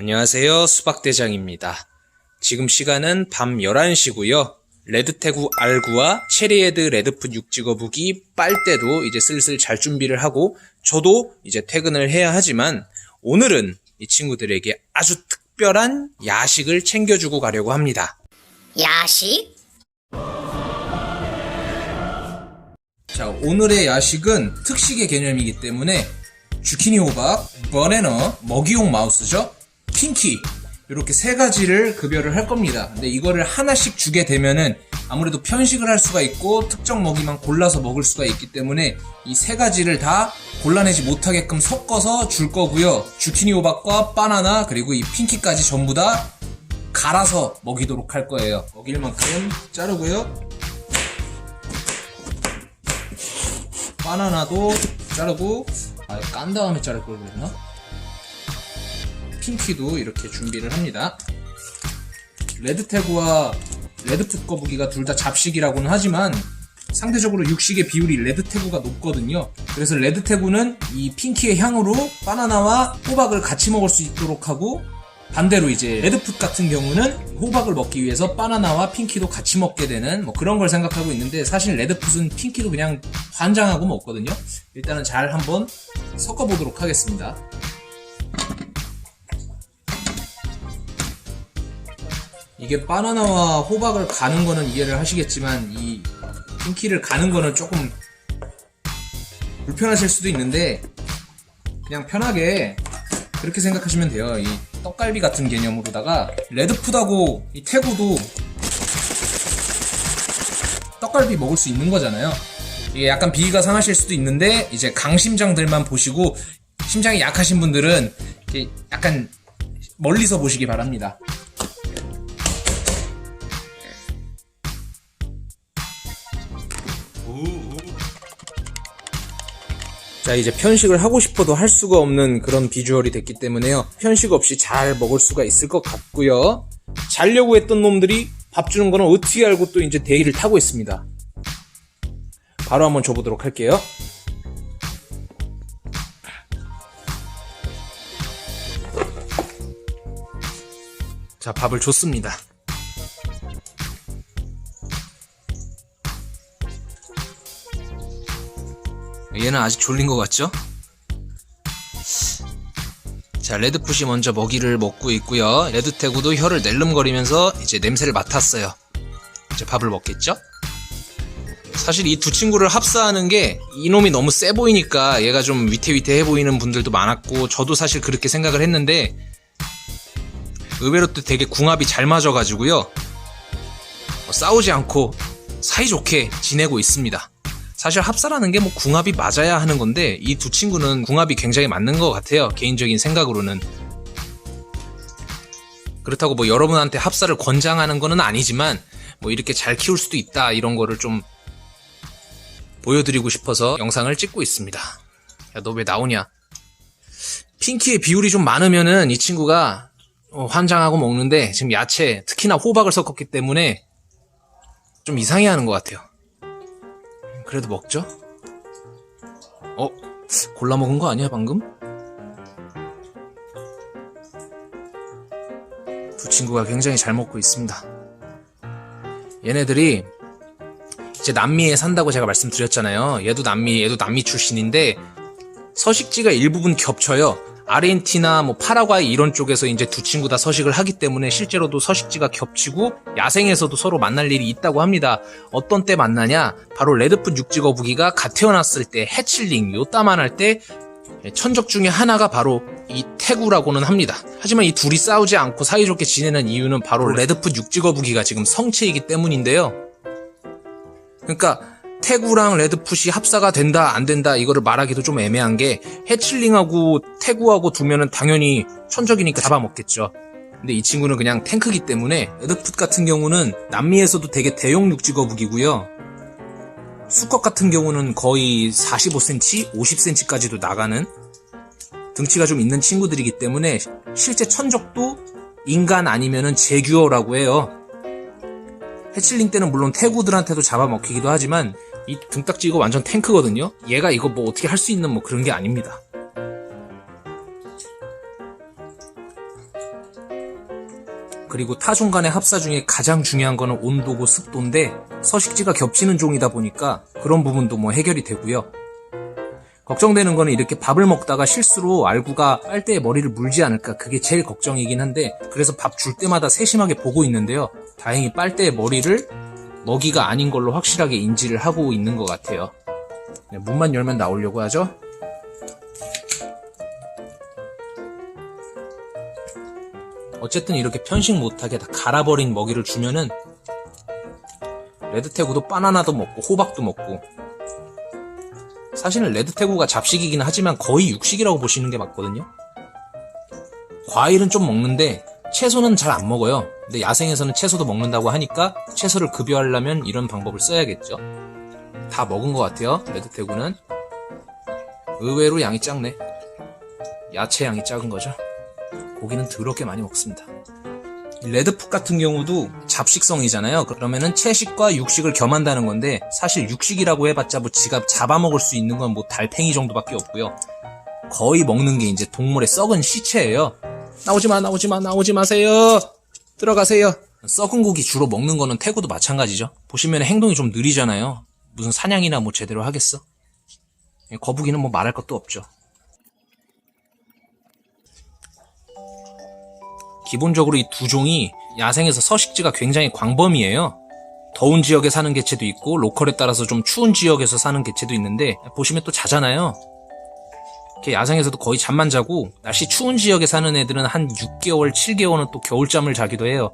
안녕하세요. 수박대장입니다. 지금 시간은 밤 11시고요. 레드태구 R9와 체리헤드 레드풋 6직어북이 빨대도 이제 슬슬 잘 준비를 하고 저도 이제 퇴근을 해야 하지만 오늘은 이 친구들에게 아주 특별한 야식을 챙겨주고 가려고 합니다. 야식? 자, 오늘의 야식은 특식의 개념이기 때문에 주키니 호박, 버네너, 먹이용 마우스죠? 핑키 이렇게 세 가지를 급여를 할 겁니다. 근데 이거를 하나씩 주게 되면은 아무래도 편식을 할 수가 있고 특정 먹이만 골라서 먹을 수가 있기 때문에 이 세 가지를 다 골라내지 못하게끔 섞어서 줄 거고요. 주키니 호박과 바나나 그리고 이 핑키까지 전부 다 갈아서 먹이도록 할 거예요. 먹일 만큼 자르고요. 바나나도 자르고 아, 깐 다음에 자를 걸 그랬나? 핑키도 이렇게 준비를 합니다. 레드태구와 레드풋 거북이가 둘 다 잡식이라고는 하지만 상대적으로 육식의 비율이 레드태구가 높거든요. 그래서 레드태구는 이 핑키의 향으로 바나나와 호박을 같이 먹을 수 있도록 하고 반대로 이제 레드풋 같은 경우는 호박을 먹기 위해서 바나나와 핑키도 같이 먹게 되는 뭐 그런 걸 생각하고 있는데 사실 레드풋은 핑키도 그냥 환장하고 먹거든요. 일단은 잘 한번 섞어보도록 하겠습니다. 이게 바나나와 호박을 가는 거는 이해를 하시겠지만 이 핑키를 가는 거는 조금 불편하실 수도 있는데 그냥 편하게 그렇게 생각하시면 돼요. 이 떡갈비 같은 개념으로다가 레드푸드하고 이 태구도 떡갈비 먹을 수 있는 거잖아요. 이게 약간 비위가 상하실 수도 있는데 이제 강심장들만 보시고 심장이 약하신 분들은 이렇게 약간 멀리서 보시기 바랍니다. 자 이제 편식을 하고 싶어도 할 수가 없는 그런 비주얼이 됐기 때문에요. 편식 없이 잘 먹을 수가 있을 것 같고요. 자려고 했던 놈들이 밥 주는 거는 어떻게 알고 또 이제 대기를 타고 있습니다. 바로 한번 줘보도록 할게요. 자 밥을 줬습니다 얘는 아직 졸린 것 같죠? 자, 레드풋이 먼저 먹이를 먹고 있고요. 레드태구도 혀를 낼름거리면서 이제 냄새를 맡았어요. 이제 밥을 먹겠죠? 사실 이 두 친구를 합사하는 게 이놈이 너무 세 보이니까 얘가 좀 위태위태해 보이는 분들도 많았고 저도 사실 그렇게 생각을 했는데 의외로 또 되게 궁합이 잘 맞아가지고요. 어, 싸우지 않고 사이좋게 지내고 있습니다. 사실 합사라는 게 뭐 궁합이 맞아야 하는 건데 이 두 친구는 궁합이 굉장히 맞는 것 같아요. 개인적인 생각으로는. 그렇다고 뭐 여러분한테 합사를 권장하는 거는 아니지만 뭐 이렇게 잘 키울 수도 있다 이런 거를 좀 보여드리고 싶어서 영상을 찍고 있습니다. 야 너 왜 나오냐? 핑키의 비율이 좀 많으면은 이 친구가 어, 환장하고 먹는데 지금 야채 특히나 호박을 섞었기 때문에 좀 이상해 하는 것 같아요. 그래도 먹죠? 어? 골라 먹은 거 아니야 방금? 두 친구가 굉장히 잘 먹고 있습니다. 얘네들이 이제 남미에 산다고 제가 말씀드렸잖아요. 얘도 남미, 얘도 남미 출신인데 서식지가 일부분 겹쳐요. 아르헨티나, 뭐 파라과이 이런 쪽에서 이제 두 친구 다 서식을 하기 때문에 실제로도 서식지가 겹치고 야생에서도 서로 만날 일이 있다고 합니다. 어떤 때 만나냐? 바로 레드풋 육지거북이가 갓 태어났을 때 해칠링, 요따만 할 때 천적 중에 하나가 바로 이 태구라고는 합니다. 하지만 이 둘이 싸우지 않고 사이좋게 지내는 이유는 바로 레드풋 육지거북이가 지금 성체이기 때문인데요. 그러니까 태구랑 레드풋이 합사가 된다 안 된다 이거를 말하기도 좀 애매한 게 해칠링하고 태구하고 두면은 당연히 천적이니까 잡아먹겠죠. 근데 이 친구는 그냥 탱크기 때문에 레드풋 같은 경우는 남미에서도 되게 대형 육지 거북이고요. 수컷 같은 경우는 거의 45cm, 50cm까지도 나가는 등치가 좀 있는 친구들이기 때문에 실제 천적도 인간 아니면은 제규어라고 해요. 해칠링 때는 물론 태구들한테도 잡아먹히기도 하지만 이 등딱지 이거 완전 탱크거든요. 얘가 이거 뭐 어떻게 할 수 있는 뭐 그런 게 아닙니다. 그리고 타종 간의 합사 중에 가장 중요한 거는 온도고 습도인데 서식지가 겹치는 종이다 보니까 그런 부분도 뭐 해결이 되고요. 걱정되는 거는 이렇게 밥을 먹다가 실수로 알구가 빨대에 머리를 물지 않을까 그게 제일 걱정이긴 한데 그래서 밥 줄 때마다 세심하게 보고 있는데요. 다행히 빨대에 머리를 먹이가 아닌 걸로 확실하게 인지를 하고 있는 것 같아요. 네, 문만 열면 나오려고 하죠. 어쨌든 이렇게 편식 못하게 다 갈아버린 먹이를 주면은 레드태구도 바나나도 먹고 호박도 먹고 사실은 레드태구가 잡식이긴 하지만 거의 육식이라고 보시는 게 맞거든요. 과일은 좀 먹는데 채소는 잘 안 먹어요. 근데 야생에서는 채소도 먹는다고 하니까 채소를 급여하려면 이런 방법을 써야겠죠. 다 먹은 것 같아요. 레드태구는 의외로 양이 작네. 야채 양이 작은 거죠. 고기는 더럽게 많이 먹습니다. 이 레드풋 같은 경우도 잡식성이잖아요. 그러면은 채식과 육식을 겸한다는 건데 사실 육식이라고 해봤자 뭐 지가 잡아먹을 수 있는 건 뭐 달팽이 정도밖에 없고요. 거의 먹는 게 이제 동물의 썩은 시체예요. 나오지 마, 나오지 마, 나오지 마세요. 들어가세요. 썩은 고기 주로 먹는 거는 태구도 마찬가지죠. 보시면 행동이 좀 느리잖아요. 무슨 사냥이나 뭐 제대로 하겠어? 거북이는 뭐 말할 것도 없죠. 기본적으로 이 두 종이 야생에서 서식지가 굉장히 광범위해요. 더운 지역에 사는 개체도 있고 로컬에 따라서 좀 추운 지역에서 사는 개체도 있는데 보시면 또 자잖아요. 이렇게 야생에서도 거의 잠만 자고 날씨 추운 지역에 사는 애들은 한 6개월, 7개월은 또 겨울잠을 자기도 해요.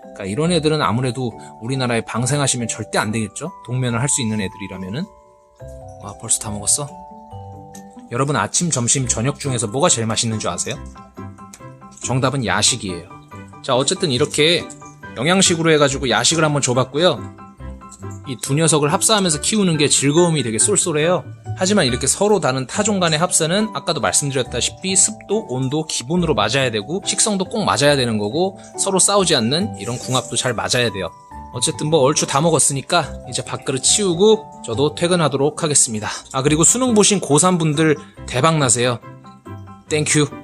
그러니까 이런 애들은 아무래도 우리나라에 방생하시면 절대 안 되겠죠? 동면을 할 수 있는 애들이라면은. 와, 벌써 다 먹었어? 여러분 아침, 점심, 저녁 중에서 뭐가 제일 맛있는 줄 아세요? 정답은 야식이에요. 자, 어쨌든 이렇게 영양식으로 해가지고 야식을 한번 줘봤고요. 이 두 녀석을 합사하면서 키우는 게 즐거움이 되게 쏠쏠해요. 하지만 이렇게 서로 다른 타종 간의 합사는 아까도 말씀드렸다시피 습도, 온도 기본으로 맞아야 되고 식성도 꼭 맞아야 되는 거고 서로 싸우지 않는 이런 궁합도 잘 맞아야 돼요. 어쨌든 뭐 얼추 다 먹었으니까 이제 밥그릇 치우고 저도 퇴근하도록 하겠습니다. 아 그리고 수능 보신 고3분들 대박 나세요. 땡큐.